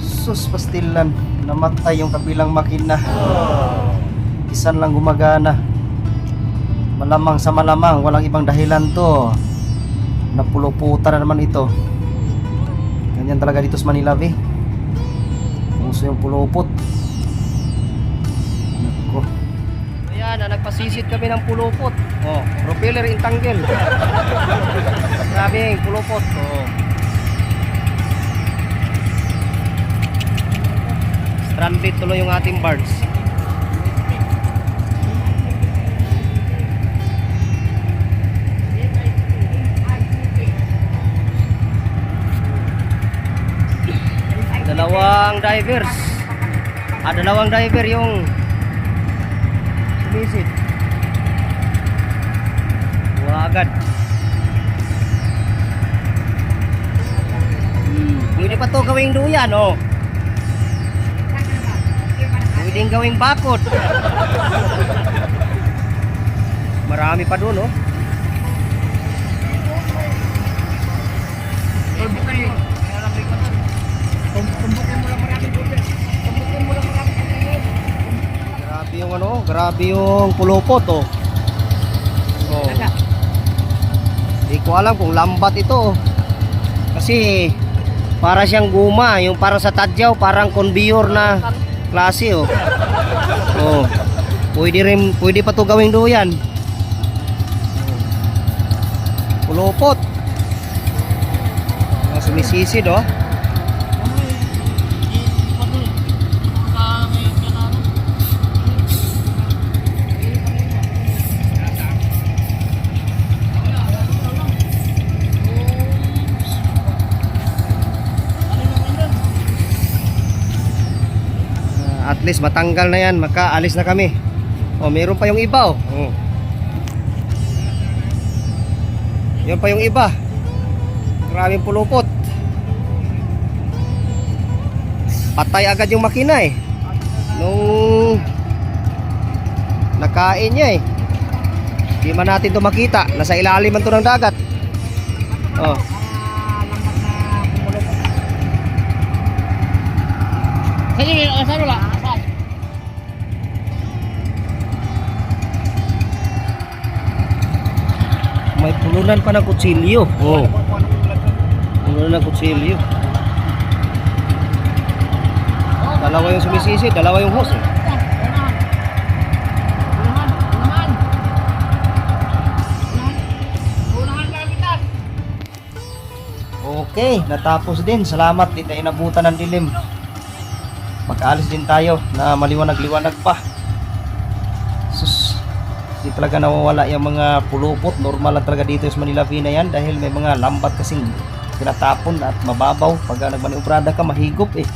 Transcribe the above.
Sus, pastilan. Namatay yung kabilang makina. Isan lang gumagana. Malamang sa malamang, walang ibang dahilan to. Napuluputan na naman ito. Ganyan talaga dito sa Manila, eh. Uso yung pulupot. Ayan, ah, nagpasisit kami ng pulupot. Oh, propeller intanggel. Grabe yung pulupot. Oh. Stranded tuloy yung ating birds. Dalawang divers. Ah, dalawang diver yung sumisid. Wagad. Hmm, pwede pa to gawing duyan, oh. Pwedeng gawing bakod. Marami pa doon, oh. Grabe yung ano, grabe yung pulupot, oh. Oh. Hindi ko alam kung lambat ito. oh. Kasi para siyang guma, yung parang sa tadyaw, parang conveyor na klase oh. Oh. Pwede rin, pwede pa to gawing duyan. Pulupot. Oh, sumisisid oh. At least matanggal na yan, makaalis na kami. Oh, meron pa yung iba oh. oh. Yan pa yung iba. Maraming pulupot. Patay agad yung makina eh. Nung nakain niya eh. Di man natin to makita. Nasa ilalim man to ng dagat. Oh. Sige, asan wala? Asan? May pulunan pa ng kutsilyo. Oh. Pulunan ng kutsilyo. Dalawa yung sumisisi, dalawa yung hose. Eh. Okay, natapos din. Salamat, di tayo inabutan ng dilim. Makaalis din tayo na maliwanag-liwanag pa. Di talaga nawawala yung mga pulupot. Normal lang talaga dito sa Manila Vina yan dahil may mga lambat kasing tinatapon at mababaw. Pag nagmaniobrada ka, mahigop eh.